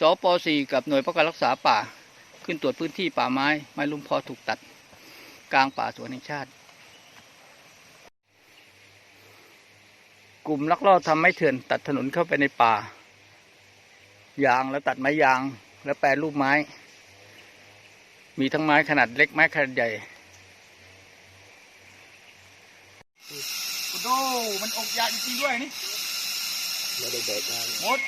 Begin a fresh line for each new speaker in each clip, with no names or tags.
สป .4 กับหน่วยป้องกันรักษาป่า ขึ้นตรวจพื้นที่ป่าไม้ ไม้ลุมพอถูกตัด กลางป่าสวนแห่งชาติ กลุ่มลักลอบทำไม้เถื่อนตัดถนนเข้าไปในป่า ยางแล้วตัดไม้ยาง แล้วแปรรูปไม้ มีทั้งไม้ขนาดเล็กไม้ขนาดใหญ่โอ้มันอกยาจริงๆด้วยนี่
ไม่ได้เด็กนะ
หมด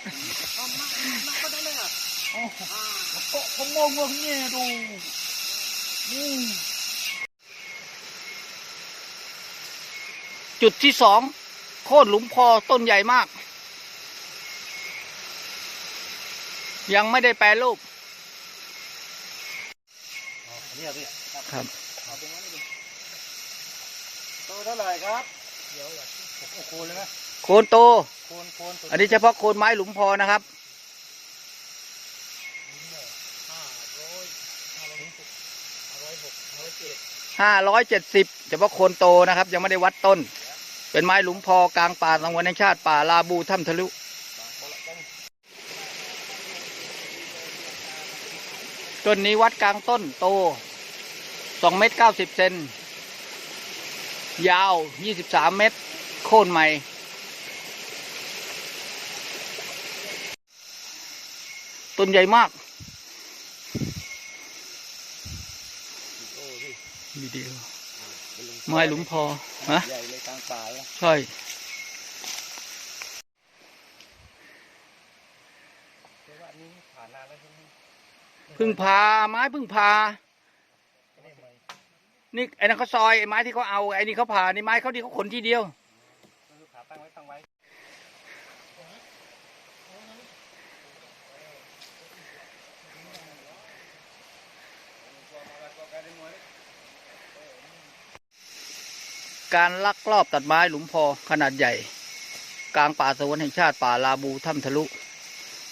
โอ้โหผมงงว่าเนี่ยดูอืมจุดที่สองโค่นหลุมพอต้นใหญ่มาก ยังไม่ได้แปรรูป
นี่พี่
ครับ
โตเท่าไหร่ครับ เดี๋ยวโอ้โหเลยไหม
โคนโต
โคนโคน
อันนี้เฉพาะโคนไม้หลุมพอนะครับ
ห้าร้อยห้าร้อยหกห้าร้อยเจ็ด
ห้าร้อยเจ็ดสิบเฉพาะโคนโตนะครับ ยังไม่ได้วัดต้น เป็นไม้หลุมพอกลางป่าสังวนแห่งชาติป่าลาบูถ้ำทะลุต้นนี้วัดกลางต้นโตสองเมตรเก้าสิบเซนยาวยี่สิบสามเมตร โค่นใหม่ ต้นใหญ่มาก
โอ้พี่
วิดีโอ
เป็นลุง
ไม้หลุมพอฮะ
ใช่เลยกลางป่าเลย
ใช่
แต่ว่าอันนี้ผ่านนาแล้วใช่ไหม
พึ่งพาไม้พึ่งพา นี่ไอ้นั่นเขาซอยไอ้ไม้ที่เขาเอาไอ้นี่เขาผ่านี่ไม้เขาที่เขาขนทีเดียว
กา
รลักลอบตัดไม้หลุมพอขนาดใหญ่ กลางป่าสวนแห่งชาติป่าลาบูถ้ำทะลุ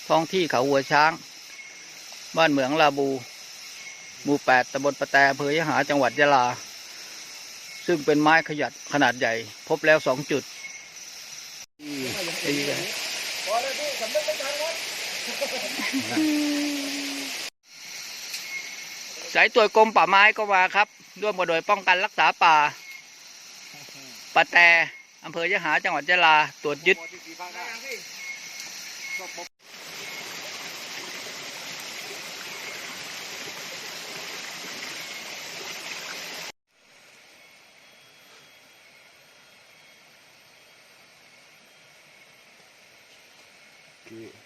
ท้องที่เขาหัวช้าง บ้านเหมืองลาบู หมู่แปดตำบลปะแตอำเภอยหาจังหวัดยะลา ซึ่งเป็นไม้ขยัดขนาดใหญ่ พบแล้วสองจุดตีกัน
พอเลยพี่สำนึกไม่ทัว
สายตรวจกรมป่าไม้ก็มาครับ ร่วมกับหน่วยป้องกันรักษาป่า ปะแตอำเภอยะหาจังหวัดยะลาตรวจยึด
พ